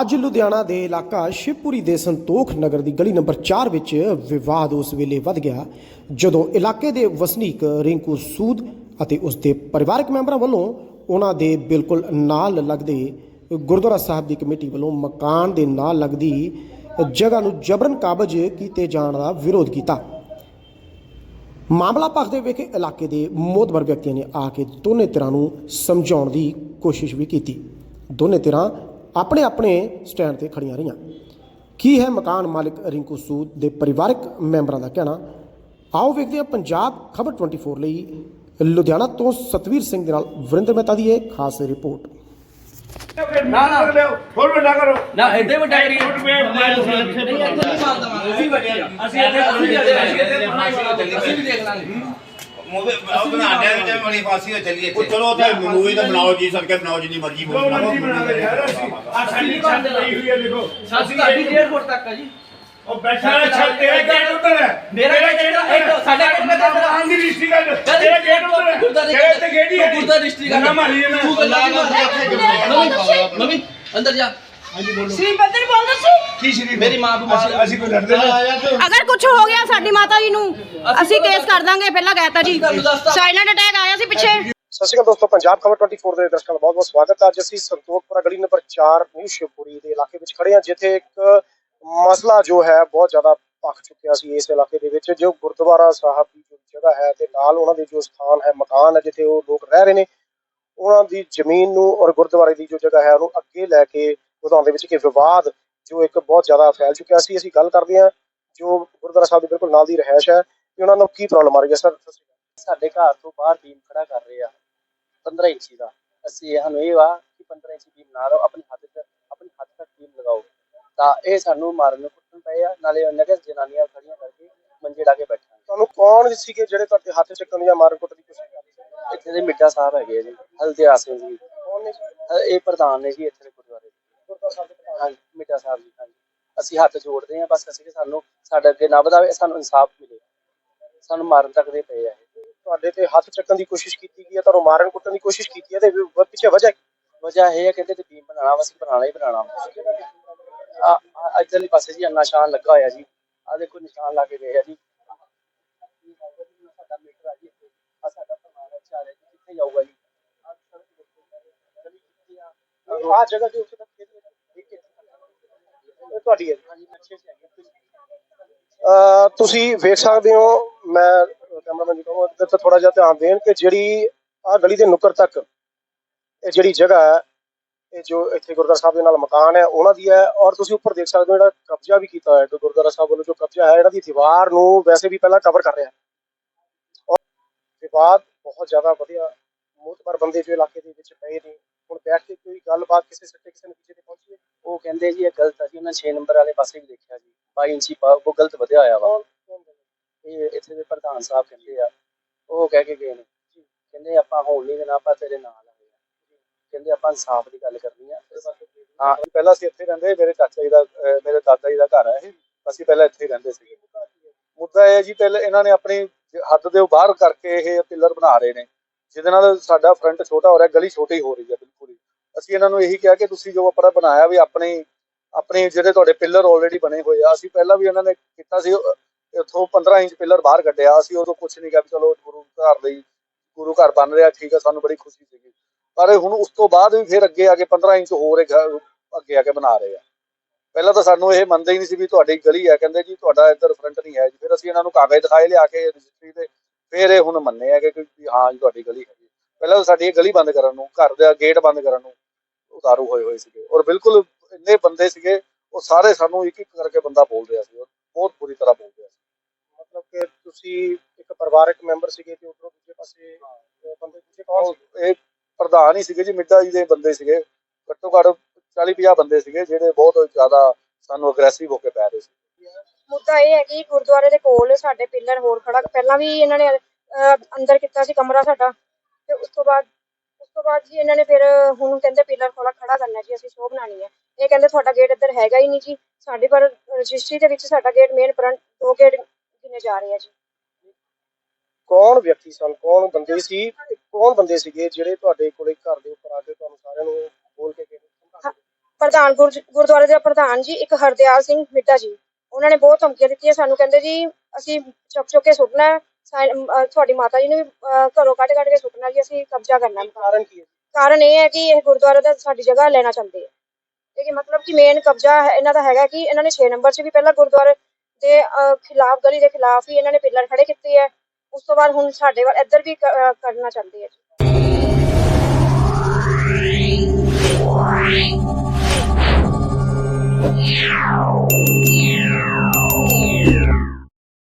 ਅੱਜ ਲੁਧਿਆਣਾ ਦੇ ਇਲਾਕਾ ਸ਼ਿਵਪੁਰੀ ਦੇ ਸੰਤੋਖ ਨਗਰ ਦੀ ਗਲੀ ਨੰਬਰ 4 ਵਿੱਚ ਵਿਵਾਦ ਉਸ ਵੇਲੇ ਵੱਧ ਗਿਆ, ਜਦੋਂ ਇਲਾਕੇ ਦੇ ਵਸਨੀਕ ਰਿੰਕੂ ਸੂਦ ਅਤੇ ਉਸ ਦੇ ਪਰਿਵਾਰਕ ਮੈਂਬਰਾਂ ਵੱਲੋਂ ਉਹਨਾਂ ਦੇ ਬਿਲਕੁਲ ਨਾਲ ਲੱਗਦੇ ਗੁਰਦੁਆਰਾ ਸਾਹਿਬ ਦੀ ਕਮੇਟੀ ਵੱਲੋਂ ਮਕਾਨ ਦੇ ਨਾਲ ਲੱਗਦੀ ਜਗ੍ਹਾ ਨੂੰ ਜਬਰਨ ਕਾਬਜ਼ ਕੀਤੇ ਜਾਣ ਦਾ ਵਿਰੋਧ ਕੀਤਾ। ਮਾਮਲਾ ਭਖਦੇ ਵੇਖੇ ਇਲਾਕੇ ਦੇ ਮੋਦਬਰ ਵਿਅਕਤੀਆਂ ਨੇ ਆ ਕੇ ਦੋਨੇ ਧਿਰਾਂ ਨੂੰ ਸਮਝਾਉਣ ਦੀ ਕੋਸ਼ਿਸ਼ ਵੀ ਕੀਤੀ। ਦੋਨੇ ਧਿਰਾਂ ਆਪਣੇ ਆਪਣੇ ਸਟੈਂਡ ਤੇ ਖੜੀਆਂ ਰਹੀਆਂ। ਕੀ ਹੈ ਮਕਾਨ ਮਾਲਕ ਰਿੰਕੂ ਸੂਦ ਦੇ ਪਰਿਵਾਰਕ ਮੈਂਬਰਾਂ ਦਾ ਕਹਿਣਾ? ਆਓ ਵੇਖਦੇ ਹਾਂ ਪੰਜਾਬ ਖਬਰ 24 ਲਈ। ਲੁਧਿਆਣਾ ਤੋਂ ਸਤਵੀਰ ਸਿੰਘ ਦੇ ਨਾਲ ਵਰਿੰਦਰ ਮਹਿਤਾ ਦੀ ਇਹ ਖਾਸ ਰਿਪੋਰਟ। ਨਾ ਨਾ ਹੋਰ ਵੱਡਾ ਕਰੋ ਨਾ ਇੱਥੇ ਵੱਡਾ ਕਰੀ ਫੁੱਟ ਵੇ ਮੋਬਾਈਲ ਨਹੀਂ ਇੱਥੇ ਨਹੀਂ ਮਾਰ ਦਵਾਂਗੇ। ਅਸੀਂ ਵੱਡੇ ਆ ਅਸੀਂ ਇੱਥੇ ਅਸੀਂ ਇੱਥੇ ਅਸੀਂ ਵੀ ਦੇਖ ਲਾਂਗੇ। ਮੂਵੇ ਉਹ ਬਣਾਉਂਦੇ ਨੇ ਬੜੀ ਫਾਸੀ ਹੋ ਚੱਲੀ ਉਹ ਇੱਥੇ ਚਲੋ ਉੱਥੇ ਮੂਵੀ ਤਾਂ ਬਣਾਓ ਜੀ ਸਰ ਕੇ ਬਣਾਓ ਜਿੰਨੀ ਮਰਜ਼ੀ ਜੋ ਮਰਜ਼ੀ ਬਣਾ ਦੇ ਯਾਰ ਅਸੀਂ ਆ ਸਾਡੀ ਛੱਤ ਪਈ ਹੋਈ ਹੈ ਦੇਖੋ ਸਾਡੀ ਸਾਡੀ 1.5 ਫੁੱਟ ਤੱਕ ਆ ਜੀ ਉਹ ਬੈਠਾ ਹੈ ਛੱਤ ਤੇਰਾ ਗੇਟ ਉੱਧਰ ਹੈ ਮੇਰਾ ਗੇਟ ਇੱਧਰ, ਸਾਡਾ ਗੇਟ ਕਿੱਧਰ ਹੈ? ਆਹ ਦੀ ਡਿਸਟ੍ਰਿਕਟ ਤੇਰਾ ਗੇਟ ਉੱਧਰ ਹੈ ਤੇਰੇ ਤੇ ਗੇਟ ਹੀ ਹੈ ਗੁਰਦੁਆਰਾ ਡਿਸਟ੍ਰਿਕਟ ਨਾ ਮਾਰੀ ਨਾ ਤੂੰ ਗੱਲਾਂ ਮਾਰ ਮੰਮੀ ਅੰਦਰ ਜਾ ਅਗਰ ਕੁਝ ਹੋ ਗਿਆ ਸਾਡੀ ਮਾਤਾ ਜੀ ਨੂੰ ਅਸੀਂ ਕੇਸ ਕਰ ਦਾਂਗੇ ਪਹਿਲਾਂ ਕਹਿਤਾ ਜੀ। ਸਾਇਲੈਂਟ ਅਟੈਕ ਆਇਆ ਸੀ ਪਿੱਛੇ। ਸਤਿ ਸ਼੍ਰੀ ਅਕਾਲ ਦੋਸਤੋ ਪੰਜਾਬ ਖਬਰ 24 ਦੇ ਦਰਸ਼ਕਾਂ ਦਾ ਬਹੁਤ-ਬਹੁਤ ਸਵਾਗਤ ਹੈ। ਅੱਜ ਅਸੀਂ ਸੰਤੋਖਪੁਰਾ ਗਲੀ ਨੰਬਰ 4 ਨਿਊ ਸ਼ਿਵਪੁਰੀ ਦੇ ਇਲਾਕੇ ਵਿੱਚ ਖੜੇ ਹਾਂ ਜਿੱਥੇ ਇੱਕ ਮਸਲਾ ਜੋ ਹੈ ਬਹੁਤ ਜ਼ਿਆਦਾ ਭਖ ਚੁੱਕਿਆ ਸੀ ਇਸ ਇਲਾਕੇ ਦੇ ਵਿੱਚ ਜੋ ਗੁਰਦੁਆਰਾ ਸਾਹਿਬ ਦੀ ਜੋ ਜਗ੍ਹਾ ਹੈ ਤੇ ਨਾਲ ਉਹਨਾਂ ਦੇ ਜੋ ਸਥਾਨ ਹੈ ਮਕਾਨ ਹੈ ਜਿੱਥੇ ਉਹ ਲੋਕ ਰਹਿ ਰਹੇ ਨੇ ਉਹਨਾਂ ਦੀ ਜ਼ਮੀਨ ਨੂੰ ਔਰ ਗੁਰਦੁਆਰੇ ਦੀ ਜੋ ਜਗ੍ਹਾ ਹੈ ਉਹਨੂੰ ਅੱਗੇ ਲੈ ਕੇ ਵਧਾਉਣ ਦੇ ਵਿੱਚ ਕਿ ਵਿਵਾਦ ਜੋ ਇੱਕ ਬਹੁਤ ਜ਼ਿਆਦਾ ਫੈਲ ਚੁੱਕਿਆ ਸੀ ਅਸੀਂ ਗੱਲ ਕਰਦੇ ਹਾਂ ਜੋ ਗੁਰਦੁਆਰਾ ਸਾਹਿਬ ਦੇ ਬਿਲਕੁਲ ਨਾਲ ਦੀ ਰਹਿائش ਹੈ ਕਿ ਉਹਨਾਂ ਨੂੰ ਕੀ ਪ੍ਰੋਬਲਮ ਆ ਰਹੀ ਹੈ ਸਰ? ਸਾਡੇ ਘਰ ਤੋਂ ਬਾਹਰ ਬੀਮ ਖੜਾ ਕਰ ਰਹੇ ਆ 15 ਇੰਚੀ ਦਾ। ਅਸੀਂ ਸਾਨੂੰ ਇਹ ਵਾ ਕਿ 15 ਇੰਚੀ ਬੀਮ ਨਾ ਲਓ ਆਪਣੀ ਹੱਦ ਤੱਕ ਆਪਣੀ ਹੱਦ ਤੱਕ ਲਗਾਓ। ਤਾਂ ਇਹ ਸਾਨੂੰ ਮਾਰਨ ਕੁੱਟਣ ਪਏ ਆ ਨਾਲੇ ਨਗਰ ਜਨਾਨੀਆਂ ਖੜੀਆਂ ਕਰਕੇ ਮੰਜੇ ਲਾ ਕੇ ਬੈਠੇ ਤੁਹਾਨੂੰ ਕੌਣ ਸੀਗੇ ਜਿਹੜੇ ਤੁਹਾਡੇ ਹੱਥ ਚੱਕਣ ਜਾਂ ਮਾਰਨ ਕੁੱਟ ਦੀ ਕੋਸ਼ਿਸ਼ ਕਰਦੇ ਇੱਥੇ ਦੇ ਮਿੱਟਾ ਸਾਹਿਬ ਹੈਗੇ ਜੀ ਹਲਦਿਆ ਸਿੰਘ ਜੀ। ਕੌਣ ਨੇ ਇਹ ਪ੍ਰਧਾਨ ਨੇ ਜੀ ਇੱਥੇ ਦੇ ਸਾਹਿਬ ਦੇ ਪ੍ਰਧਾਨ। ਹਾਂਜੀ ਮਿੱਠਾ ਸਾਹਿਬ ਜੀ ਹਾਂਜੀ। ਅਸੀਂ ਹੱਥ ਜੋੜਦੇ ਹਾਂ ਬਸ ਅਸੀਂ ਕਿ ਸਾਨੂੰ ਸਾਡੇ ਅੱਗੇ ਨਾ ਵਧਾਵੇ ਸਾਨੂੰ ਇਨਸਾਫ ਮਿਲੇ। ਸਾਨੂੰ ਮਾਰਨ ਤੱਕ ਦੇ ਪਏ ਆ ਇਹ। ਤੁਹਾਡੇ ਤੇ ਹੱਥ ਚੱਕਣ ਦੀ ਕੋਸ਼ਿਸ਼ ਕੀਤੀ ਗਈ ਹੈ ਤੁਹਾਨੂੰ ਮਾਰਨ ਕੁੱਟਣ ਦੀ ਕੋਸ਼ਿਸ਼ ਕੀਤੀ ਹੈ ਤੇ ਵ- ਪਿੱਛੇ ਵਜ੍ਹਾ ਕੀ? ਵਜ੍ਹਾ ਇਹ ਹੈ ਕਹਿੰਦੇ ਤੇ ਬੀਮ ਬਣਾਉਣਾ ਵਾ, ਅਸੀਂ ਬਣਾਉਣਾ ਹੀ ਬਣਾਉਣਾ ਆ ਇੱਧਰਲੇ ਪਾਸੇ ਜੀ ਨਿਸ਼ਾਨ ਲੱਗਾ ਹੋਇਆ ਜੀ। ਆ ਦੇਖੋ ਨਿਸ਼ਾਨ ਲਾ ਕੇ ਗਏ ਆ ਜੀ। ਸਾਡਾ ਮੀਟਰ ਆ ਜੀ ਆ ਸਾਡਾ ਪ੍ਰਮਾਣ ਚਾਹ ਰਿਹਾ ਜੀ ਕਿੱਥੇ ਜਾਊਗਾ ਜੀ। ਆਹ ਸੜਕ ਦੇਖੋ। ਗਲੀ ਕਿੱਥੇ ਆ? ਨਹੀਂ, ਆਹ ਜਗ੍ਹਾ ਜੋ ਉੱਥੇ ਤੱਕ ਹੈ। ਇਹ ਤੁਹਾਡੀ ਹੈ। ਹਾਂਜੀ ਪਿੱਛੇ ਸੇ ਤੁਸੀਂ ਤੁਸੀਂ ਵੇਖ ਸਕਦੇ ਹੋ, ਮੈਂ ਕੈਮਰਾਮੈਨ ਜੀ ਕਹੂੰਗਾ, ਇੱਧਰ ਤੇ ਥੋੜਾ ਜਿਹਾ ਧਿਆਨ ਦੇਣ ਕਿ ਜਿਹੜੀ ਆ ਗਲੀ ਦੇ ਨੁੱਕਰ ਤੱਕ ਇਹ ਜਿਹੜੀ ਜਗ੍ਹਾ ਹੈ, ਇਹ ਜੋ ਇੱਥੇ ਗੁਰਦੁਆਰਾ ਸਾਹਿਬ ਦੇ ਨਾਲ ਮਕਾਨ ਹੈ, ਉਹਨਾਂ ਦੀ ਹੈ ਔਰ ਤੁਸੀਂ ਉੱਪਰ ਦੇਖ ਸਕਦੇ ਹੋ ਜਿਹੜਾ ਕਬਜ਼ਾ ਵੀ ਕੀਤਾ ਹੋਇਆ ਹੈ ਗੁਰਦੁਆਰਾ ਸਾਹਿਬ ਵੱਲੋਂ ਜੋ ਕਬਜ਼ਾ ਹੈ, ਇਹਨਾਂ ਦੀ ਦੀਵਾਰ ਨੂੰ ਵੈਸੇ ਵੀ ਪਹਿਲਾਂ ਕਵਰ ਕਰ ਰਿਹਾ ਹੈ। ਔਰ ਵਿਵਾਦ ਬਹੁਤ ਜ਼ਿਆਦਾ ਵਧੀਆ ਮੋਤਬਰ ਬੰਦੇ ਜੋ ਇਲਾਕੇ ਦੇ ਵਿੱਚ ਪਏ ਨੇ ਹੁਣ ਬੈਠ ਕੇ ਕੋਈ ਗੱਲਬਾਤ ਕਿਸੇ ਸੱਟੇ ਕਿਸੇ ਨਤੀਜੇ ਤੇ ਪਹੁੰਚੀ ਹੈ? ਉਹ ਕਹਿੰਦੇ ਜੀ ਇਹ ਗਲਤ ਆ ਜੀ ਉਹਨਾਂ 6 ਨੰਬਰ ਵਾਲੇ ਪਾਸੇ ਵੀ ਦੇਖਿਆ ਜੀ। 22 ਇੰਚੀ ਪਾ ਉਹ ਗਲਤ ਵਧਿਆ ਹੋਇਆ ਵਾ। ਇਹ ਇੱਥੇ ਦੇ ਪ੍ਰਧਾਨ ਸਾਹਿਬ ਕਹਿੰਦੇ ਆ। ਉਹ ਕਹਿ ਕੇ ਗਏ ਨੇ। ਕਹਿੰਦੇ ਆਪਾਂ ਹੋਣ ਨਹੀਂ ਦੇਣਾ ਆਪਾਂ ਤੇਰੇ ਨਾਲ ਆ ਕਹਿੰਦੇ ਆਪਾਂ ਇਨਸਾਫ ਦੀ ਗੱਲ ਕਰਨੀ ਆ। ਹਾਂ। ਪਹਿਲਾਂ ਅਸੀਂ ਇੱਥੇ ਰਹਿੰਦੇ ਮੇਰੇ ਚਾਚਾ ਜੀ ਦਾ ਅਹ ਮੇਰੇ ਦਾਦਾ ਜੀ ਦਾ ਘਰ ਹੈ ਇਹ। ਅਸੀਂ ਪਹਿਲਾਂ ਇੱਥੇ ਹੀ ਰਹਿੰਦੇ ਸੀ। ਮੁੱਦਾ ਇਹ ਹੈ ਜੀ ਪਹਿਲਾਂ ਇਹਨਾਂ ਨੇ ਆਪਣੀ ਹੱਦ ਦੇ ਬਾਹਰ ਕਰਕੇ ਇਹ ਪਿੱਲਰ ਬਣਾ ਰਹੇ ਨੇ। ਜਿਹਦੇ ਨਾਲ ਸਾਡਾ ਫਰੰਟ ਛੋਟਾ ਹੋ ਰਿਹਾ, ਗਲੀ ਛੋਟੀ ਹੋ ਰਹੀ ਹੈ ਬਿਲਕੁਲ ਹੀ। ਅਸੀਂ ਇਹਨਾਂ ਨੂੰ ਇਹੀ ਕਿਹਾ ਕਿ ਤੁਸੀਂ ਜੋ ਆਪਣਾ ਬਣਾਇਆ ਵੀ ਆਪਣੇ ਆਪਣੇ ਜਿਹੜੇ ਤੁਹਾਡੇ ਪਿੱਲਰ ਆਲਰੇਡੀ ਬਣੇ ਹੋਏ ਆ, ਅਸੀਂ ਪਹਿਲਾਂ ਵੀ ਇਹਨਾਂ ਨੇ ਕੀਤਾ ਸੀ ਉਹ- 15 ਇੰਚ ਪਿੱਲਰ ਬਾਹਰ ਕੱਢਿਆ, ਅਸੀਂ ਉਦੋਂ ਕੁਝ ਨਹੀਂ ਕਿਹਾ ਵੀ ਚਲੋ ਗੁਰੂ ਘਰ ਲਈ, ਗੁਰੂ ਘਰ ਬਣ ਰਿਹਾ, ਠੀਕ ਆ, ਸਾਨੂੰ ਬੜੀ ਖੁਸ਼ੀ ਸੀਗੀ। ਪਰ ਹੁਣ ਉਸ ਤੋਂ ਬਾਅਦ ਵੀ ਫਿਰ ਅੱਗੇ ਆ ਕੇ 15 ਇੰਚ ਹੋਰ ਅੱਗੇ ਆ ਕੇ ਬਣਾ ਰਹੇ ਆ। ਪਹਿਲਾਂ ਤਾਂ ਸਾਨੂੰ ਇਹ ਮੰਨਦੇ ਹੀ ਨਹੀਂ ਸੀ ਵੀ ਤੁਹਾਡੀ ਗਲੀ ਹੈ, ਕਹਿੰਦੇ ਜੀ ਤੁਹਾਡਾ ਇੱਧਰ ਫਰੰਟ ਨਹੀਂ ਹੈ ਜੀ। ਫਿਰ ਅਸੀਂ ਇਹਨਾਂ ਨੂੰ ਕਾਗਜ਼ ਦਿਖਾਏ, ਲਿਆ ਕੇ ਰਜਿਸਟਰੀ ਦੇ ਫਿਰ ਇਹ ਹੁਣ ਮੰਨੇ ਆ ਕਿ ਵੀ ਹਾਂ ਜੀ ਤੁਹਾਡੀ ਗਲੀ ਹੈਗੀ। ਪਹਿਲਾਂ ਤਾਂ ਸਾਡੀ ਇਹ ਗਲੀ ਬੰਦ ਕਰਨ ਨੂੰ ਘਰ ਦਾ ਗੇਟ ਬੰਦ ਕਰਨ ਨੂੰ ਉਤਾਰੂ ਹੋਏ ਹੋਏ ਸੀਗੇ। ਔਰ ਬਿਲਕੁਲ ਇੰਨੇ ਬੰਦੇ ਸੀਗੇ ਉਹ ਸਾਰੇ ਸਾਨੂੰ ਇੱਕ ਇੱਕ ਕਰਕੇ ਬੰਦਾ ਬੋਲ ਰਿਹਾ ਸੀ। ਔਰ ਬਹੁਤ ਬੁਰੀ ਤਰ੍ਹਾਂ ਬੋਲ ਰਿਹਾ ਸੀ। ਮਤਲਬ ਕਿ ਤੁਸੀਂ ਇੱਕ ਪਰਿਵਾਰਕ ਮੈਂਬਰ ਸੀਗੇ ਤੇ ਉਧਰੋਂ ਦੂਜੇ ਪਾਸੇ ਬੰਦੇ ਦੂਜੇ ਕੌਣ ਸੀ ਉਹ ਇਹ ਪ੍ਰਧਾਨ ਹੀ ਸੀਗੇ ਜੀ ਮਿੱਡਾ ਜੀ ਦੇ ਬੰਦੇ ਸੀਗੇ। ਘੱਟੋ ਘੱਟ 40 50 ਬੰਦੇ ਸੀਗੇ ਜਿਹੜੇ ਬਹੁਤ ਜ਼ਿਆਦਾ ਸਾਨੂੰ ਅਗਰੈਸਿਵ ਹੋ ਕੇ ਪੈ ਰਹੇ ਸੀ। ਮੁੱਦਾ ਇਹ ਹੈ ਕਿ ਗੁਰਦੁਆਰੇ ਦੇ ਕੋਲ ਸਾਡੇ ਪਿੱਲਰ ਹੋਰ ਖੜਾ ਪਹਿਲਾਂ ਵੀ ਇਹਨਾਂ ਨੇ ਅਹ, ਅੰਦਰ ਕੀਤਾ ਸੀ ਕਮਰਾ ਸਾਡਾ। ਤੇ ਉਸ ਤੋਂ ਬਾਅਦ ਉਸ ਤੋਂ ਬਾਅਦ ਜੀ ਇਹਨਾਂ ਨੇ ਫਿਰ ਹੁਣ ਕਹਿੰਦੇ ਪਿੱਲਰ ਥੋੜਾ ਖੜਾ ਕਰਨਾ ਜੀ ਅਸੀਂ ਸ਼ੋਅ ਬਣਾਣੀ ਹੈ। ਇਹ ਕਹਿੰਦੇ ਤੁਹਾਡਾ ਗੇਟ ਇੱਧਰ ਹੈਗਾ ਹੀ ਨਹੀਂ ਜੀ। ਸਾਡੇ ਪਰ ਰਜਿਸਟਰੀ ਦੇ ਵਿੱਚ ਸਾਡਾ ਗੇਟ ਮੇਨ ਫਰੰਟ ਦੋ ਗੇਟ ਗਿਣੇ ਜਾ ਰਹੇ ਆ ਜੀ। ਕੌਣ ਵਿਅਕਤੀ ਸਨ? ਕੌਣ ਬੰਦੇ ਸੀ? ਕੌਣ ਬੰਦੇ ਸੀਗੇ ਜਿਹੜੇ ਤੁਹਾਡੇ ਕੋਲੇ ਘਰ ਦੇ ਉੱਪਰ ਆ ਕੇ ਤੁਹਾਨੂੰ ਸਾਰਿਆਂ ਨੂੰ ਬੋਲ ਕੇ ਗਏ? ਪ੍ਰਧਾਨ ਗੁਰਜ- ਗੁਰਦੁਆਰੇ ਦੇ ਪ੍ਰਧਾਨ ਜੀ ਇੱਕ ਹਰਦਿਆਲ ਸਿੰਘ ਮਿੱਟਾ ਜੀ। ਉਹਨਾਂ ਨੇ ਬਹੁਤ ਧਮਕੀਆਂ ਦਿੱਤੀਆਂ ਸਾਨੂੰ ਕਹਿੰਦੇ ਜੀ ਅਸੀਂ ਚੁੱਕ ਚੁੱਕ ਕੇ ਸੁੱਟਣਾ ਹੈ, ਸਾ- ਅਹ ਤੁਹਾਡੀ ਮਾਤਾ ਜੀ ਨੂੰ ਵੀ ਅਹ ਘਰੋਂ ਕੱਢ ਕੱਢ ਕੇ ਸੁੱਟਣਾ ਜੀ ਅਸੀਂ ਕਬਜ਼ਾ ਕਰਨਾ ਹੈ। ਕਾਰਨ ਕੀ ਹੈ? ਕਾਰਨ ਇਹ ਹੈ ਕਿ ਇਹ ਗੁਰਦੁਆਰੇ ਦਾ ਸਾਡੀ ਜਗ੍ਹਾ ਲੈਣਾ ਚਾਹੁੰਦੇ ਆ ਇਹ ਕਿ ਮਤਲਬ ਕਿ ਮੇਨ ਕਬਜ਼ਾ ਹੈ- ਇਹਨਾਂ ਦਾ ਹੈਗਾ ਕਿ ਇਹਨਾਂ ਨੇ 6 ਨੰਬਰ 'ਚ ਵੀ ਪਹਿਲਾਂ ਗੁਰਦੁਆਰੇ ਦੇ ਖਿਲਾਫ ਗਲੀ ਦੇ ਖਿਲਾਫ ਹੀ ਇਹਨਾਂ ਨੇ ਪਿੱਲਰ ਖੜੇ ਕੀਤੇ ਆ ਉਸ ਤੋਂ ਬਾਅਦ ਹੁਣ ਸਾਡੇ ਵੱਲ ਇੱਧਰ ਵੀ ਕ- ਅਹ, ਕਰਨਾ ਚਾਹੁੰਦੇ ਆ ਜੀ।